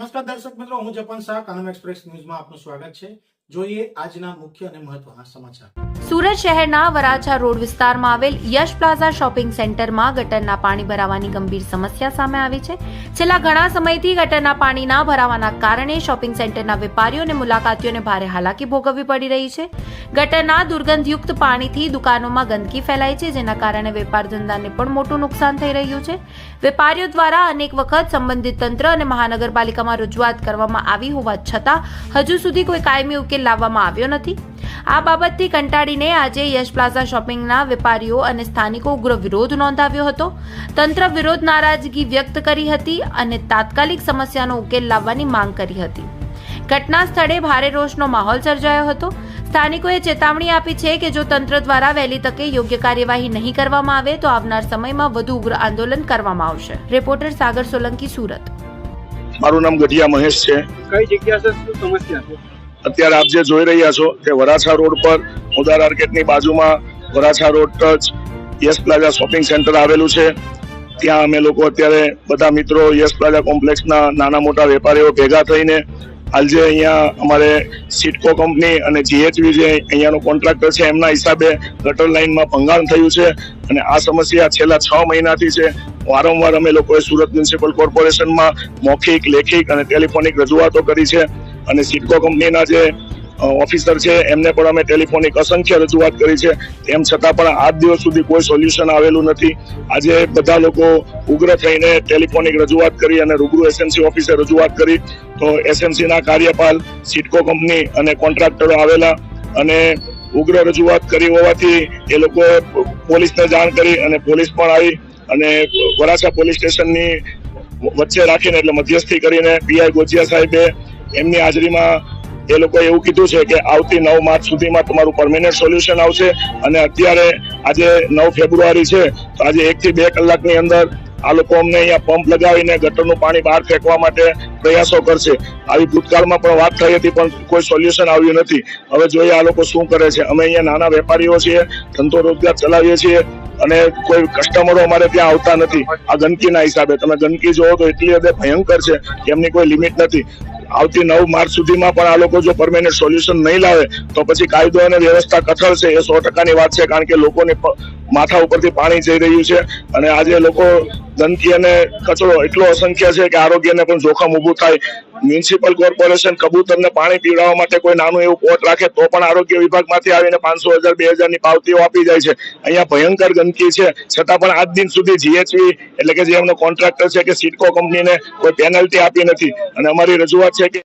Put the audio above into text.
નમસ્કાર દર્શક મિત્રો હું જપન શાહ કાનમ એક્સપ્રેસ ન્યૂઝમાં આપનું સ્વાગત છે. જોઈએ આજના મુખ્ય અને મહત્વના સમાચાર. સુરત શહેરના વરાછા રોડ વિસ્તારમાં આવેલ યશ પ્લાઝા શોપિંગ સેન્ટરમાં ગટરના પાણી ભરાવાની ગંભીર સમસ્યા સામે આવી છે. છેલ્લા ઘણા સમયથી ગટરના પાણી ના ભરાવાના કારણે શોપિંગ સેન્ટરના વેપારીઓ અને મુલાકાતીઓને ભારે હાલાકી ભોગવવી પડી રહી છે. ગટરના દુર્ગંધયુક્ત પાણીથી દુકાનોમાં ગંદકી ફેલાય છે, જેના કારણે વેપાર ધંધાને પણ મોટું નુકસાન થઈ રહ્યું છે. વેપારીઓ દ્વારા અનેક વખત સંબંધિત તંત્ર અને મહાનગરપાલિકામાં રજૂઆત કરવામાં આવી હોવા છતાં, હજુ સુધી કોઈ કાયમી ઉકેલ લાવવામાં આવ્યો નથી. આ બાબતથી કંટાળીને આજે યશ પ્લાઝા શોપિંગના વેપારીઓ અને સ્થાનિકો ઉગ્ર વિરોધ નોંધાવ્યો હતો. તંત્ર વિરોધ નારાજગી વ્યક્ત કરી હતી અને તાત્કાલિક સમસ્યાનો ઉકેલ લાવવાની માંગ કરી હતી. ઘટના સ્થળે ભારે રોષનો માહોલ સર્જાયો હતો. સ્થાનિકોએ ચેતવણી આપી છે કે જો તંત્ર દ્વારા વહેલી તકે યોગ્ય કાર્યવાહી નહીં કરવામાં આવે તો આવનાર સમયમાં વધુ ઉગ્ર આંદોલન કરવામાં આવશે. રિપોર્ટર સાગર સોલંકી સુરત. મારું નામ ગઢિયા મહેશ છે. કઈ જગ્યા છે? શું સમસ્યા છે? અત્યારે આપ જે જોઈ રહ્યા છો તે વરાછા રોડ પર મુદાર માર્કેટની બાજુમાં Varachha road touch yes plaza shopping center આવેલું છે. ત્યાં અમે લોકો અત્યારે બધા મિત્રો યસ પ્લાઝા કોમ્પ્લેક્સના નાના મોટા વેપારીઓ ભેગા થઈને હાલ જે અહીંયા અમારે સિટકો કંપની અને જીએચવી જે અહીંયાનો કોન્ટ્રાક્ટર છે, એમના હિસાબે ગટર લાઇનમાં ભંગાણ થયું છે અને આ સમસ્યા છેલ્લા છ મહિનાથી છે. વારંવાર અમે લોકોએ સુરત મ્યુનિસિપલ કોર્પોરેશનમાં મૌખિક, લેખિક અને ટેલિફોનિક રજૂઆતો કરી છે. અને સિટકો કંપનીના જે ઓફિસર છે, એમને પણ અમે ટેલિફોનિક અસંખ્ય રજૂઆત કરી છે. તેમ છતાં પણ આજ દિવસ સુધી કોઈ સોલ્યુશન આવેલું નથી. આજે બધા લોકો ઉગ્ર થઈને ટેલિફોનિક રજૂઆત કરી અને રૂબરૂ એસએમસી ઓફિસે રજૂઆત કરી. તો એસએમસીના કાર્યપાલ સિટકો કંપની અને કોન્ટ્રાક્ટરો આવેલા અને ઉગ્ર રજૂઆત કરી હોવાથી એ લોકોએ પોલીસને જાણ કરી અને પોલીસ પણ આવી અને વરાછા પોલીસ સ્ટેશનની વચ્ચે રાખીને એટલે મધ્યસ્થી કરીને પીઆઈ ગોજિયા સાહેબે એમની હાજરીમાં એ લોકોએ એવું કીધું છે કે આવતી નવ માર્ચ સુધીમાં તમારું પરમેનન્ટ સોલ્યુશન આવશે અને અત્યારે આજે નવ ફેબ્રુઆરી છે, તો આજે એક થી બે કલાકની અંદર આ લોકો અમને અહીંયા પંપ લગાવીને ગટરનું પાણી બહાર ફેંકવા માટે પ્રયાસો કરશે. આવી ભૂતકાળમાં પણ વાત થઈ હતી, પણ કોઈ સોલ્યુશન આવ્યું નથી. હવે જોઈએ આ લોકો શું કરે છે. અમે અહીંયા નાના વેપારીઓ છીએ, ધંધો રોજગાર ચલાવીએ છીએ અને કોઈ કસ્ટમરો અમારે ત્યાં આવતા નથી. આ ગંદકીના હિસાબે. તમે ગંદકી જોવો તો એટલી હદે ભયંકર છે કે એમની કોઈ લિમિટ નથી. આવતી નવ માર્ચ સુધીમાં પણ આ લોકો જો પરમેનન્ટ સોલ્યુશન નહીં લાવે, તો પછી કાયદો અને વ્યવસ્થા કથળશે એ સો ટકાની વાત છે, કારણ કે લોકોને માથા ઉપરથી પાણી જઈ રહ્યું છે અને આજે લોકો ગંદકી અને કચરો એટલો અસંખ્ય છે કે આરોગ્યને પણ જોખમ ઊભું થાય. મ્યુનિસિપલ કોર્પોરેશન કબૂતરને પાણી પીવડાવવા માટે કોઈ નાનું એવું પોટ રાખે તો પણ આરોગ્ય વિભાગમાંથી આવીને પાંચસો હજાર, બે હજારની પાવતીઓ આપી જાય છે. અહીંયા ભયંકર ગંદકી છે. છતાં પણ આજ દિન સુધી જીએચવી એટલે કે જે એમનો કોન્ટ્રાક્ટર છે કે સિટકો કંપનીને કોઈ પેનલ્ટી આપી નથી. અને અમારી રજૂઆત છે કે